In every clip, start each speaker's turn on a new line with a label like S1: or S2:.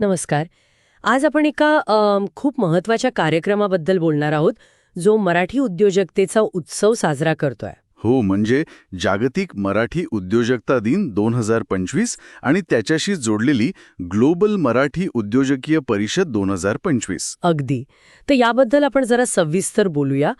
S1: नमस्कार. आज आपण एका खूप महत्त्वाच्या कार्यक्रमाबद्दल बोलणार आहोत जो मराठी उद्योजकतेचा उत्सव साजरा करतोय.
S2: हो म्हणजे जागतिक मराठी उद्योजकता दिन दोन हजार पंचवीस आणि त्याच्याशी जोडलेली ग्लोबल मराठी उद्योजकीय परिषद दोन हजार पंचवीस.
S1: अगदी. तर याबद्दल आपण जरा सविस्तर बोलूया.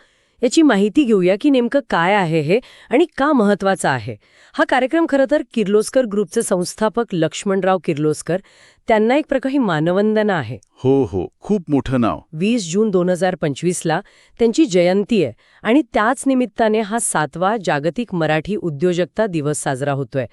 S1: याची माहिती घेऊया की नेमकं काय आहे हे आणि का महत्वाचं आहे. हा कार्यक्रम खरं तर किर्लोस्कर ग्रुपचे संस्थापक लक्ष्मणराव किर्लोस्कर त्यांना एक प्रकारे मानवंदना आहे.
S2: हो हो. खूप मोठं नाव.
S1: वीस जून दोन हजार पंचवीसला त्यांची जयंती आहे आणि त्याच निमित्ताने हा सातवा जागतिक मराठी उद्योजकता दिवस साजरा होतोय.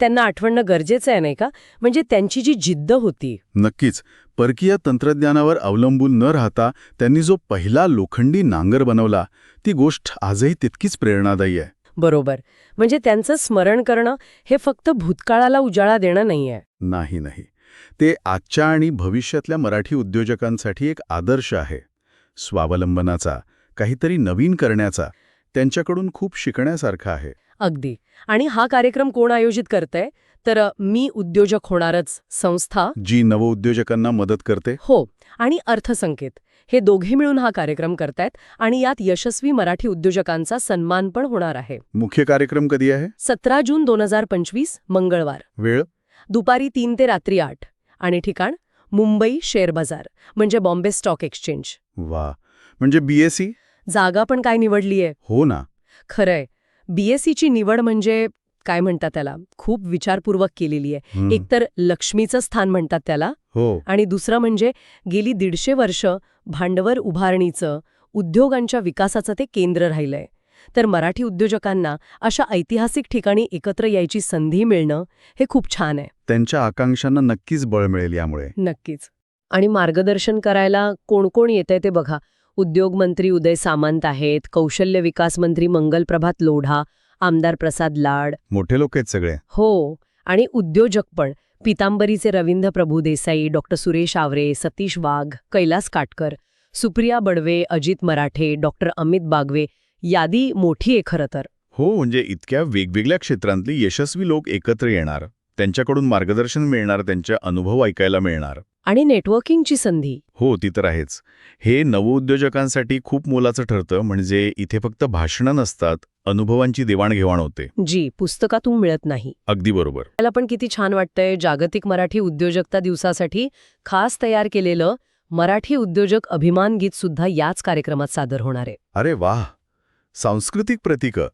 S1: त्यांना आठवणं गरजेचं आहे नाही का? म्हणजे त्यांची जी जिद्द होती.
S2: नक्कीच. परकीय तंत्रज्ञानावर अवलंबून न राहता त्यांनी जो पहिला लोखंडी नांगर बनवला ती गोष्ट आजही तितकीच प्रेरणादायी आहे.
S1: बरोबर. म्हणजे त्यांचं स्मरण करणं हे फक्त भूतकाळाला उजाळा देणं नाहीये.
S2: नाही नाही. ते आजच्या आणि भविष्यातल्या मराठी उद्योजकांसाठी एक आदर्श आहे. स्वावलंबनाचा काहीतरी नवीन करण्याचा त्यांच्याकडून खूप शिकण्यासारखं आहे.
S1: अगदी. आणि हा कार्यक्रम कोण आयोजित करतंय? तर मी उद्योजक होणारच संस्था.
S2: जी नवउद्योजकांना मदत करते?
S1: हो. आणि अर्थसंकेत. हे दोघे मिळून हा कार्यक्रम करतायत आणि यात यशस्वी मराठी उद्योजकांचा सन्मान पण होणार आहे.
S2: मुख्य कार्यक्रम कधी आहे?
S1: सतरा जून दोन हजार पंचवीस मंगळवार.
S2: वेळ?
S1: दुपारी तीन ते रात्री आठ. आणि ठिकाण मुंबई शेअर बाजार म्हणजे बॉम्बे स्टॉक एक्सचेंज.
S2: वा. म्हणजे बीएससी
S1: जागा पण काय निवडलीये.
S2: हो ना.
S1: खरंय. बीएससीची निवड म्हणजे काय म्हणतात त्याला खूप विचारपूर्वक केलेली आहे. एकतर लक्ष्मीचं स्थान म्हणतात त्याला
S2: हो.
S1: आणि दुसरं म्हणजे गेली दीडशे वर्ष भांडवल उभारणीचं उद्योगांच्या विकासाचं ते केंद्र राहिलंय. तर मराठी उद्योजकांना अशा ऐतिहासिक ठिकाणी एकत्र यायची संधी मिळणं हे खूप छान आहे.
S2: त्यांच्या आकांक्षांना नक्कीच बळ मिळेल यामुळे.
S1: नक्कीच. आणि मार्गदर्शन करायला कोण कोण येतंय ते बघा. उद्योगमंत्री उदय सामंत आहेत कौशल्य विकास मंत्री मंगल प्रभात लोढा आमदार प्रसाद लाड.
S2: मोठे लोक आहेत सगळे.
S1: हो. आणि उद्योजक पण. पितांबरीचे रवींद्र प्रभू देसाई डॉक्टर सुरेश आवरे सतीश वाघ कैलास काटकर सुप्रिया बडवे अजित मराठे डॉक्टर अमित बागवे यादी मोठी आहे खरं तर.
S2: हो म्हणजे इतक्या वेगवेगळ्या क्षेत्रांतली यशस्वी लोक एकत्र येणार त्यांच्याकडून मार्गदर्शन मिळणार त्यांचे अनुभव ऐकायला मिळणार.
S1: आणि नेटवर्किंगची संधी.
S2: हो ती तर आहेच. हे नवउद्योजकांसाठी खूप मोलाचं ठरतं म्हणजे इथे फक्त भाषणं नसतात अनुभवांची देवाणघेवाण होते.
S1: जी पुस्तकातून मिळत नाही.
S2: अगदी बरोबर.
S1: त्याला पण किती छान वाटतंय जागतिक मराठी उद्योजकता दिवसासाठी खास तयार केलेलं मराठी उद्योजक अभिमान गीत सुद्धा याच कार्यक्रमात सादर होणार आहे.
S2: अरे वाह! सांस्कृतिक प्रतीकं.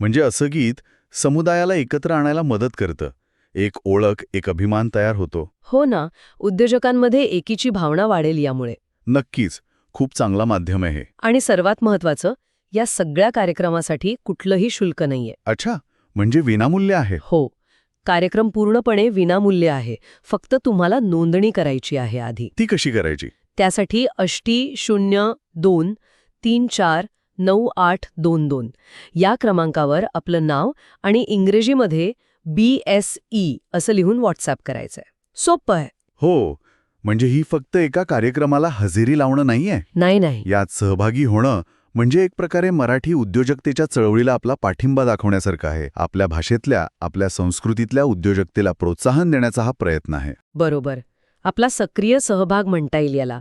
S2: म्हणजे असं गीत समुदायाला एकत्र आणायला मदत करतं. एक ओळख एक अभिमान तयार होतो.
S1: हो ना उद्योजकांमध्ये एकीची भावना वाढेल यामुळे.
S2: नक्कीच खूप चांगला माध्यम आहे हे.
S1: आणि सर्वात महत्वाचं या सगळ्या कार्यक्रमासाठी कुठलंही शुल्क नाहीये.
S2: अच्छा म्हणजे विनामूल्य आहे.
S1: हो कार्यक्रम पूर्णपणे विनामूल्य आहे. फक्त तुम्हाला नोंदणी करायची आहे आधी.
S2: ती कशी करायची?
S1: त्यासाठी अष्टी शून्य दोन तीन चार नऊ आठ दोन दोन. या क्रमांकावर आपलं नाव आणि इंग्रजीमध्ये बी एस ई असं लिहून व्हॉट्सअप करायचंय. सोपं आहे.
S2: हो म्हणजे ही फक्त एका कार्यक्रमाला हजेरी लावणं नाहीये?
S1: नाही नाही.
S2: यात सहभागी होणं म्हणजे एक प्रकारे मराठी उद्योजकतेच्या चळवळीला आपला पाठिंबा दाखवण्यासारखं आहे. आपल्या भाषेतल्या आपल्या संस्कृतीतल्या उद्योजकतेला प्रोत्साहन देण्याचा हा प्रयत्न आहे.
S1: बरोबर. आपला सक्रिय सहभाग म्हणता येईल याला.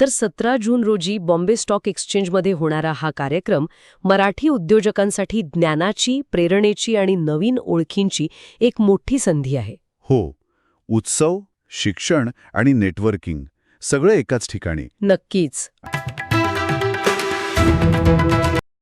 S1: तर सतरा जून रोजी बॉम्बे स्टॉक एक्सचेंजमध्ये होणारा हा कार्यक्रम मराठी उद्योजकांसाठी ज्ञानाची प्रेरणेची आणि नवीन ओळखींची एक मोठी संधी आहे.
S2: हो उत्सव शिक्षण आणि नेटवर्किंग सगळं एकाच ठिकाणी.
S1: नक्कीच.